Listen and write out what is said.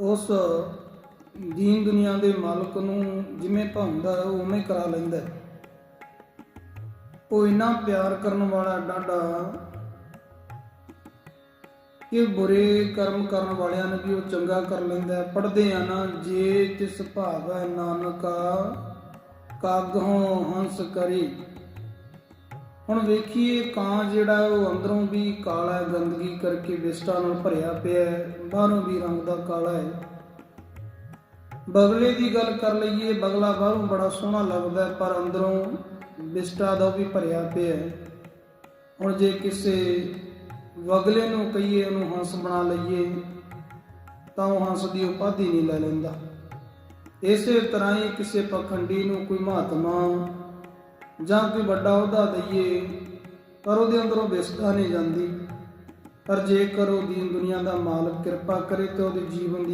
ਉਸ ਦੀਨ ਦੁਨੀਆ ਦੇ ਮਾਲਕ ਨੂੰ ਜਿਵੇਂ ਭਾਉਂਦਾ ਹੈ, ਉਹ ਉਵੇਂ ਕਰਾ ਲੈਂਦਾ ਹੈ। ਉਹ ਇੰਨਾ ਪਿਆਰ ਕਰਨ ਵਾਲਾ ਡਾਡਾ ਕਿ ਬੁਰੇ ਕਰਮ ਕਰਨ ਵਾਲਿਆਂ ਨੂੰ ਵੀ ਉਹ ਚੰਗਾ ਕਰ ਲੈਂਦਾ ਹੈ। ਪੜ੍ਹਦੇ ਆ ਨਾ ਜੇ ਤਿਸ ਭਾਵੈ ਨਾਨਕਾ ਕਾਗਹੋਂ ਹੰਸ ਕਰੀ ਹੁਣ ਵੇਖੀਏ ਕਾਂ ਜਿਹੜਾ ਉਹ ਅੰਦਰੋਂ ਵੀ ਕਾਲਾ ਗੰਦਗੀ ਕਰਕੇ ਵਿਸਟਾ ਨਾਲ ਭਰਿਆ ਪਿਆ ਹੈ, ਬਾਹਰੋਂ ਵੀ ਰੰਗ ਦਾ ਕਾਲਾ ਹੈ। ਬਗਲੇ ਦੀ ਗੱਲ ਕਰ ਲਈਏ, ਬਗਲਾ ਬਾਹਰੋਂ ਬੜਾ ਸੋਹਣਾ ਲੱਗਦਾ ਹੈ, ਪਰ ਅੰਦਰੋਂ ਵਿਸਟਾ ਦਾ ਵੀ ਭਰਿਆ ਪਿਆ ਹੈ। ਹੁਣ ਜੇ ਕਿਸੇ ਵਗਲੇ ਨੂੰ ਕਹੀਏ, ਉਹਨੂੰ ਹੰਸ ਬਣਾ ਲਈਏ, ਤਾਂ ਉਹ ਹੰਸ ਦੀ ਉਪਾਧੀ ਨਹੀਂ ਲੈ ਲੈਂਦਾ। ਇਸੇ ਤਰ੍ਹਾਂ ਹੀ ਕਿਸੇ ਪਖੰਡੀ ਨੂੰ ਕੋਈ ਮਹਾਤਮਾ ਜਾਂ ਕੋਈ ਵੱਡਾ ਅਹੁਦਾ ਦਈਏ, ਪਰ ਉਹਦੇ ਅੰਦਰੋਂ ਵਿਸਟਾ ਨਹੀਂ ਜਾਂਦੀ। ਪਰ ਜੇਕਰ ਉਹ ਦੀਨ ਦੁਨੀਆ ਦਾ ਮਾਲਕ, ਕਿਰਪਾ ਕਰੇ ਤੇ ਉਹਦੇ ਜੀਵਨ ਦੀ